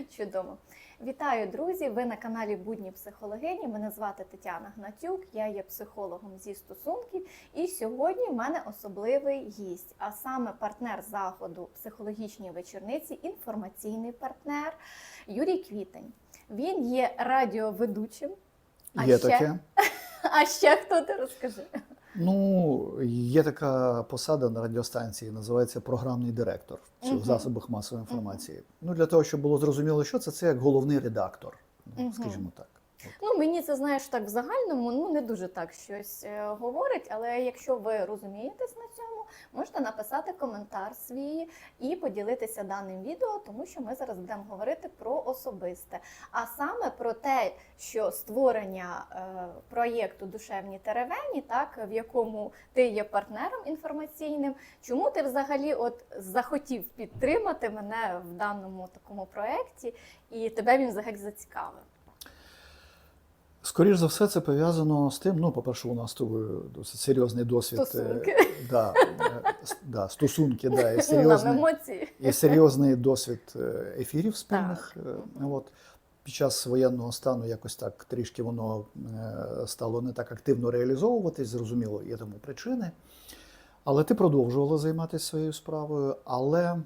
Чудово. Вітаю, друзі! Ви на каналі Будні психологині. Мене звати Тетяна Гнатюк, я є психологом зі стосунків. І сьогодні в мене особливий гість, а саме партнер заходу психологічній вечорниці, інформаційний партнер Юрій Квітень. Він є радіоведучим. А Є ще? таке. А ще хто ти розкажи? Ну, є така посада на радіостанції, називається програмний директор чи в засобах масової інформації. Ну, для того, щоб було зрозуміло, що це, це як головний редактор, ну, скажімо так. Ну, мені це знаєш так в загальному, ну не дуже так щось е, говорить, але якщо ви розумієтесь на цьому, можете написати коментар свій і поділитися даним відео, тому що ми зараз будемо говорити про особисте, а саме про те, що створення е, проєкту Душевні теревені, так в якому ти є партнером інформаційним, чому ти взагалі от захотів підтримати мене в даному такому проєкті, і тебе він взагалі зацікавив. Скоріш за все, це пов'язано з тим, ну, по-перше, у нас тобою досить серйозний досвід. е, Стосунки. Да, е, да, стосунки, да, і серйозний, емоції. і серйозний досвід е, ефірів спільних. Е, От. Під час воєнного стану якось так трішки воно е, стало не так активно реалізовуватись, зрозуміло, є тому причини. Але ти продовжувала займатися своєю справою. Але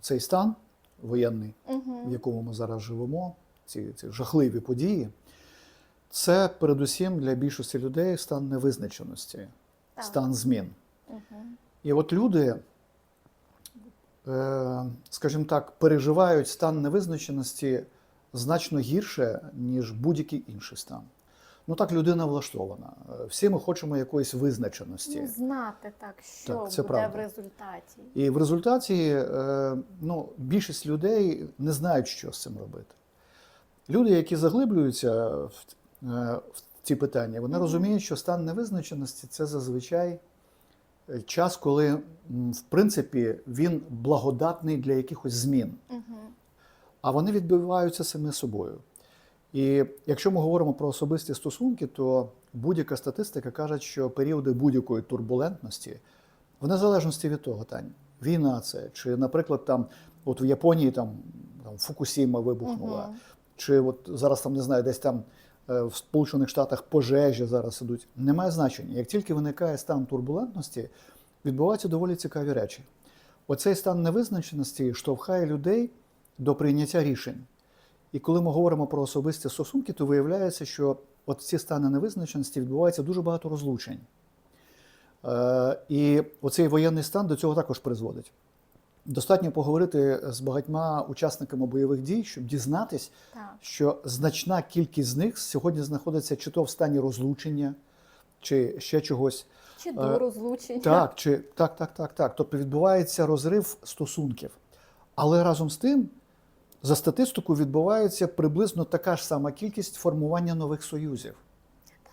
цей стан воєнний, в Угу. якому ми зараз живемо, ці, ці жахливі події, це передусім для більшості людей стан невизначеності, Так. стан змін. Угу. І от люди, е, скажімо так, переживають стан невизначеності значно гірше, ніж будь-який інший стан. Ну так людина влаштована. Всі ми хочемо якоїсь визначеності. Ну, знати так, що Так, це буде правда. в результаті. І в результаті е, ну, більшість людей не знають, що з цим робити. Люди, які заглиблюються в, е, ці питання, вони розуміють, що стан невизначеності це зазвичай е, час, коли, в принципі, він благодатний для якихось змін, а вони відбуваються самі собою. І якщо ми говоримо про особисті стосунки, то будь-яка статистика каже, що періоди будь-якої турбулентності, в незалежності від того, Тань, війна це, чи, наприклад, там, от в Японії там, там Фукусіма вибухнула, Угу. чи от зараз там не знаю, десь там в Сполучених Штатах пожежі зараз ідуть. Немає значення. Як тільки виникає стан турбулентності, відбуваються доволі цікаві речі. Оцей стан невизначеності штовхає людей до прийняття рішень. І коли ми говоримо про особисті стосунки, то виявляється, що от ці стани невизначеності відбувається дуже багато розлучень. Е, і оцей воєнний стан до цього також призводить. Достатньо поговорити з багатьма учасниками бойових дій, щоб дізнатись, Так. що значна кількість з них сьогодні знаходиться чи то в стані розлучення, чи ще чогось. Чи Е, до розлучення. Так, чи так, так, так, так. Тобто відбувається розрив стосунків. Але разом з тим, за статистикою, відбувається приблизно така ж сама кількість формування нових союзів.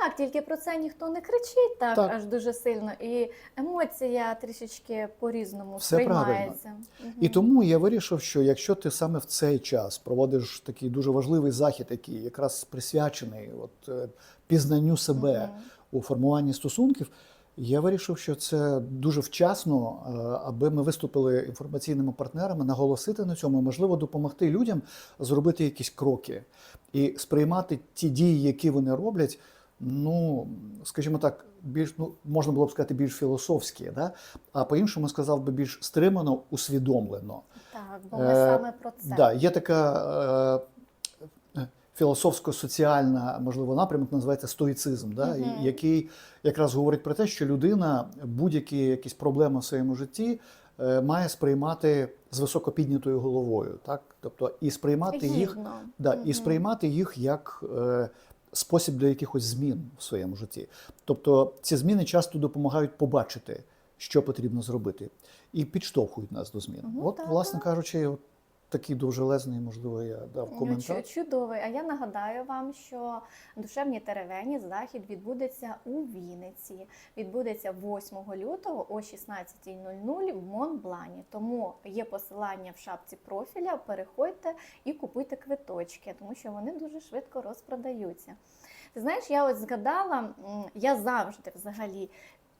Так, тільки про це ніхто не кричить так, Так. аж дуже сильно. І емоція трішечки по-різному сприймається. Мгм. І тому я вирішив, що якщо ти саме в цей час проводиш такий дуже важливий захід, який якраз присвячений от, е, пізнанню себе Мгм. у формуванні стосунків, я вирішив, що це дуже вчасно, е, аби ми виступили інформаційними партнерами, наголосити на цьому, можливо, допомогти людям зробити якісь кроки і сприймати ті дії, які вони роблять. Ну, скажімо так, більш ну можна було б сказати більш філософські, да? а по-іншому сказав би більш стримано, усвідомлено. Так, бо ми Е, саме про це. Да, є така е, філософсько-соціальна, можливо, напрямок, називається стоїцизм, да, Мгм. який якраз говорить про те, що людина будь-які якісь проблеми в своєму житті е, має сприймати з високо піднятою головою, так? Тобто і сприймати їх, да, Мгм. і сприймати їх як е, спосіб до якихось змін в своєму житті. Тобто ці зміни часто допомагають побачити, що потрібно зробити, і підштовхують нас до змін. Ну, От, так, власне так. кажучи, от такий довжелезний, можливо, я дав Ну, коментар. Чудовий. А я нагадаю вам, що душевні теревені захід відбудеться у Вінниці. Відбудеться 8 лютого о 16.00 в Монблані. Тому є посилання в шапці профіля. Переходьте і купуйте квиточки, тому що вони дуже швидко розпродаються. Ти знаєш, я от згадала, я завжди взагалі.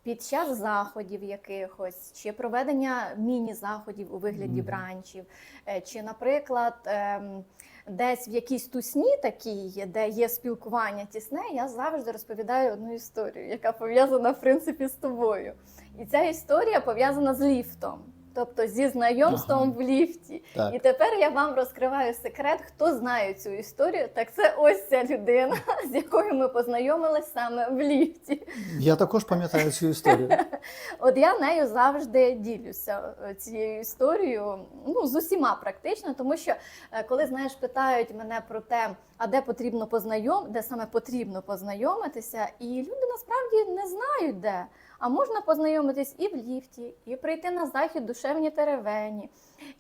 Під час заходів якихось чи проведення міні-заходів у вигляді бранчів, Е, Чи, наприклад, ем, десь в якійсь тусні такій, де є спілкування тісне, я завжди розповідаю одну історію, яка пов'язана в принципі з тобою. І ця історія пов'язана з ліфтом. Тобто зі знайомством Ага. в ліфті. Так. І тепер я вам розкриваю секрет, хто знає цю історію. Так це ось ця людина, з якою ми познайомились саме в ліфті. Я також пам'ятаю цю історію. От я нею завжди ділюся е, цією історією, ну з усіма практично, тому що е, коли знаєш, питають мене про те, а де потрібно познайом, де саме потрібно познайомитися, і люди насправді не знають де. А можна познайомитись і в ліфті, і прийти на захід душевні теревені,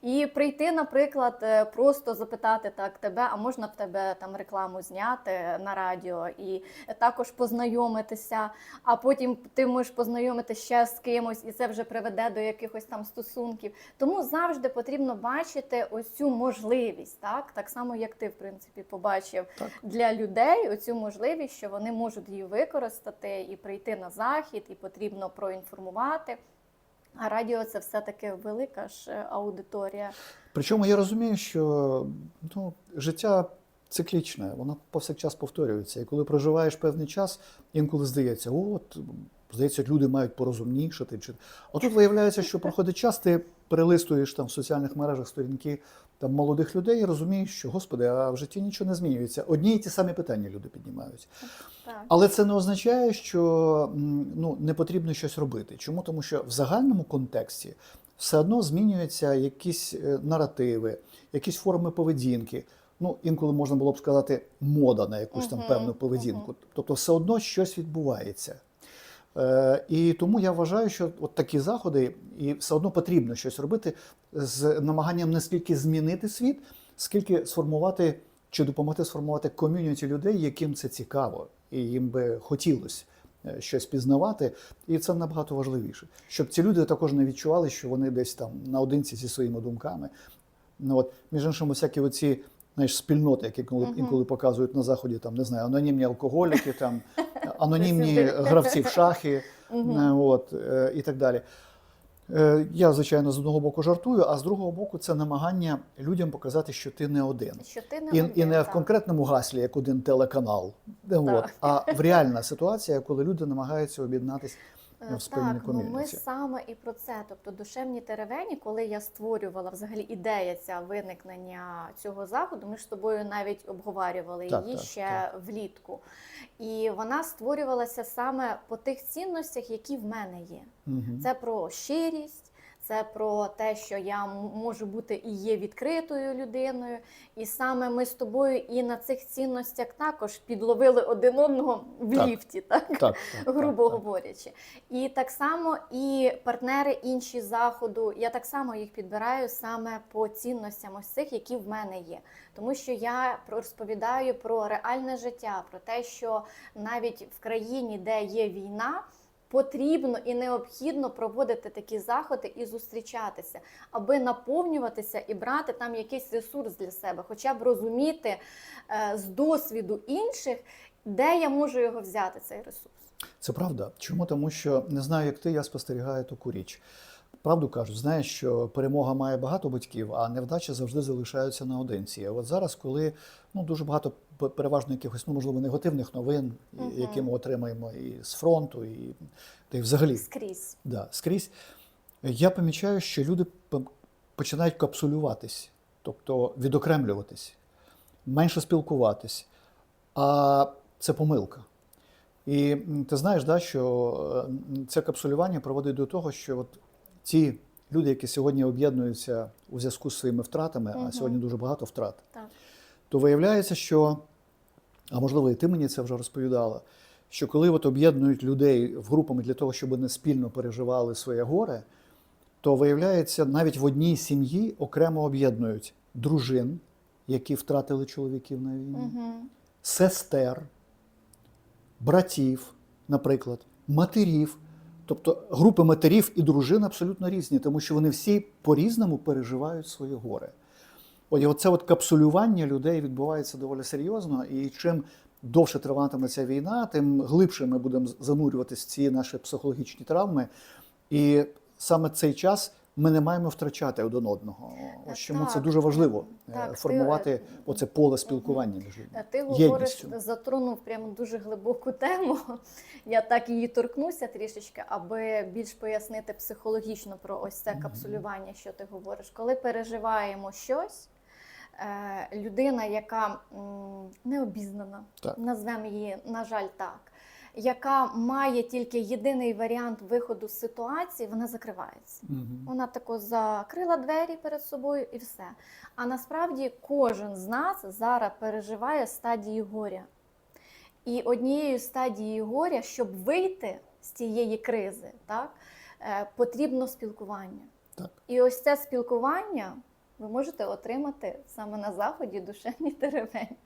і прийти, наприклад, е, просто запитати так тебе, а можна в тебе там рекламу зняти на радіо, і також познайомитися. А потім ти можеш познайомитися ще з кимось, і це вже приведе до якихось там стосунків. Тому завжди потрібно бачити ось цю можливість, так так само як ти, в принципі, побачив Так. для людей оцю можливість, що вони можуть її використати і прийти на захід, і потрібно проінформувати. А радіо це все-таки велика ж е, аудиторія. Причому я розумію, що ну, життя циклічне, воно повсякчас повторюється. І коли проживаєш певний час, інколи здається, от здається, люди мають порозумнішати. Чи... А тут виявляється, що проходить час, ти перелистуєш там в соціальних мережах сторінки там, молодих людей і розумієш, що господи, а в житті нічого не змінюється. Одні і ті самі питання люди піднімають. Так. Але це не означає, що ну, не потрібно щось робити. Чому? Тому що в загальному контексті все одно змінюються якісь е, наративи, якісь форми поведінки. Ну, інколи можна було б сказати, мода на якусь там певну поведінку. Тобто, все одно щось відбувається. Е, і тому я вважаю, що от такі заходи, і все одно потрібно щось робити з намаганням не скільки змінити світ, скільки сформувати чи допомогти сформувати ком'юніті людей, яким це цікаво, і їм би хотілося е, щось пізнавати. І це набагато важливіше, щоб ці люди також не відчували, що вони десь там наодинці зі своїми думками. Ну от між іншим, всякі оці знаєш, спільноти, які коли інколи показують на заході, там не знаю, анонімні алкоголіки, там анонімні гравці в шахи, е, от е, і так далі. Е, Я, звичайно, з одного боку жартую, а з другого боку, це намагання людям показати, що ти не один. Що ти не І, і не не в конкретному гаслі, як один телеканал, от, а в реальна ситуація, коли люди намагаються об'єднатися в спільній Так, ну ми саме і про це. Тобто душевні теревені, коли я створювала взагалі ідея ця виникнення цього заходу, ми ж з тобою навіть обговорювали Так, її так, ще так. влітку. І вона створювалася саме по тих цінностях, які в мене є. Угу. Це про щирість, це про те, що я можу бути і є відкритою людиною. І саме ми з тобою і на цих цінностях також підловили один одного в Так. ліфті, так? Так, так, грубо так. говорячи. І так само і партнери інші заходу, я так само їх підбираю саме по цінностям ось цих, які в мене є. Тому що я розповідаю про реальне життя, про те, що навіть в країні, де є війна. Потрібно і необхідно проводити такі заходи і зустрічатися, аби наповнюватися і брати там якийсь ресурс для себе, хоча б розуміти е, з досвіду інших, де я можу його взяти, цей ресурс. Це правда. Чому? Тому що не знаю, як ти, я спостерігаю таку річ. Правду кажуть, знаєш, що перемога має багато батьків, а невдача завжди залишаються наодинці. А от зараз, коли ну дуже багато переважно якихось, ну можливо, негативних новин, Мгм. які ми отримаємо і з фронту, і та й взагалі Скрізь. да, скрізь, я помічаю, що люди починають капсулюватись, тобто відокремлюватись, менше спілкуватись. А це помилка. І ти знаєш, да, що е, це капсулювання приводить до того, що от ті люди, які сьогодні об'єднуються у зв'язку з своїми втратами, Мгм. а сьогодні дуже багато втрат, Так. то виявляється, що, а можливо, і ти мені це вже розповідала, що коли от об'єднують людей в групами для того, щоб вони спільно переживали своє горе, то виявляється, навіть в одній сім'ї окремо об'єднують дружин, які втратили чоловіків на війні, Угу. сестер, братів, наприклад, матерів. Тобто групи матерів і дружин абсолютно різні, тому що вони всі по-різному переживають своє горе. От, і оце от капсулювання людей відбувається доволі серйозно, і чим довше триватиме ця війна, тим глибше ми будемо занурюватися в ці наші психологічні травми. І саме цей час ми не маємо втрачати один одного. Ось чому це дуже важливо е, так, формувати е, оце поле спілкування між людьми. Е, Ти говориш, затронув прямо дуже глибоку тему. Я так її торкнуся трішечки, аби більш пояснити психологічно про ось це капсулювання, що ти говориш. Коли переживаємо щось, е, людина, яка не обізнана, назвемо її, на жаль, так, яка має тільки єдиний варіант виходу з ситуації, вона закривається. Мгм. Вона тако закрила двері перед собою і все. А насправді кожен з нас зараз переживає стадії горя. І однією стадією горя, щоб вийти з цієї кризи, так, е, потрібно спілкування. Так. І ось це спілкування ви можете отримати саме на заході душевній теревень.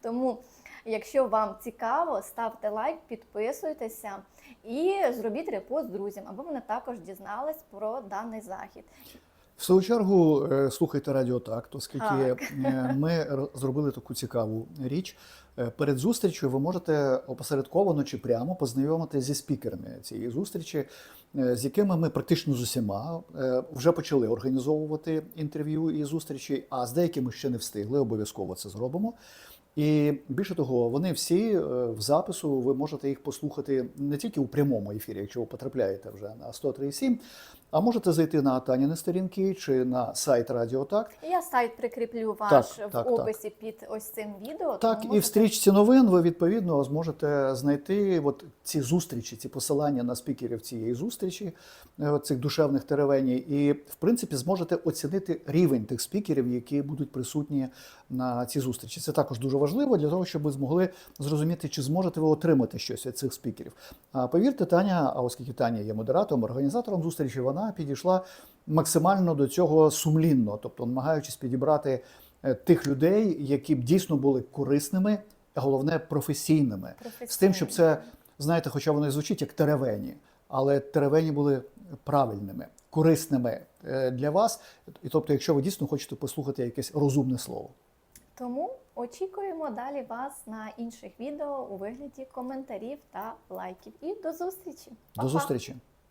Тому, якщо вам цікаво, ставте лайк, підписуйтеся і зробіть репост друзям, аби вони також дізнались про даний захід. В свою чергу е, слухайте Радіо Такт, оскільки Так. е, ми зробили таку цікаву річ. Е, Перед зустрічю ви можете опосередковано чи прямо познайомитися зі спікерами цієї зустрічі, з якими ми практично з усіма вже почали організовувати інтерв'ю і зустрічі, а з деякими ще не встигли. Обов'язково це зробимо. І більше того, вони всі е, в запису, ви можете їх послухати не тільки у прямому ефірі, якщо ви потрапляєте вже на 103.7, а можете зайти на Таніни сторінки чи на сайт Радіо Такт. Я сайт прикріплю ваш Так, в так, описі під ось цим відео. Так, тому і в стрічці новин ви відповідно зможете знайти от ці зустрічі, ці посилання на спікерів цієї зустрічі, е, цих душевних теревеній, і в принципі зможете оцінити рівень тих спікерів, які будуть присутні на цій зустрічі. Це також дуже важливо для того, щоб ви змогли зрозуміти, чи зможете ви отримати щось від цих спікерів. А повірте, Таня, а оскільки Таня є модератором, організатором зустрічі, вона підійшла максимально до цього сумлінно, тобто намагаючись підібрати е, тих людей, які б дійсно були корисними, а головне професійними. З тим, щоб це, знаєте, хоча воно і звучить як теревені, але теревені були правильними, корисними е, для вас. І тобто, якщо ви дійсно хочете послухати якесь розумне слово. Тому очікуємо далі вас на інших відео у вигляді коментарів та лайків. І до зустрічі! До Па-па! зустрічі!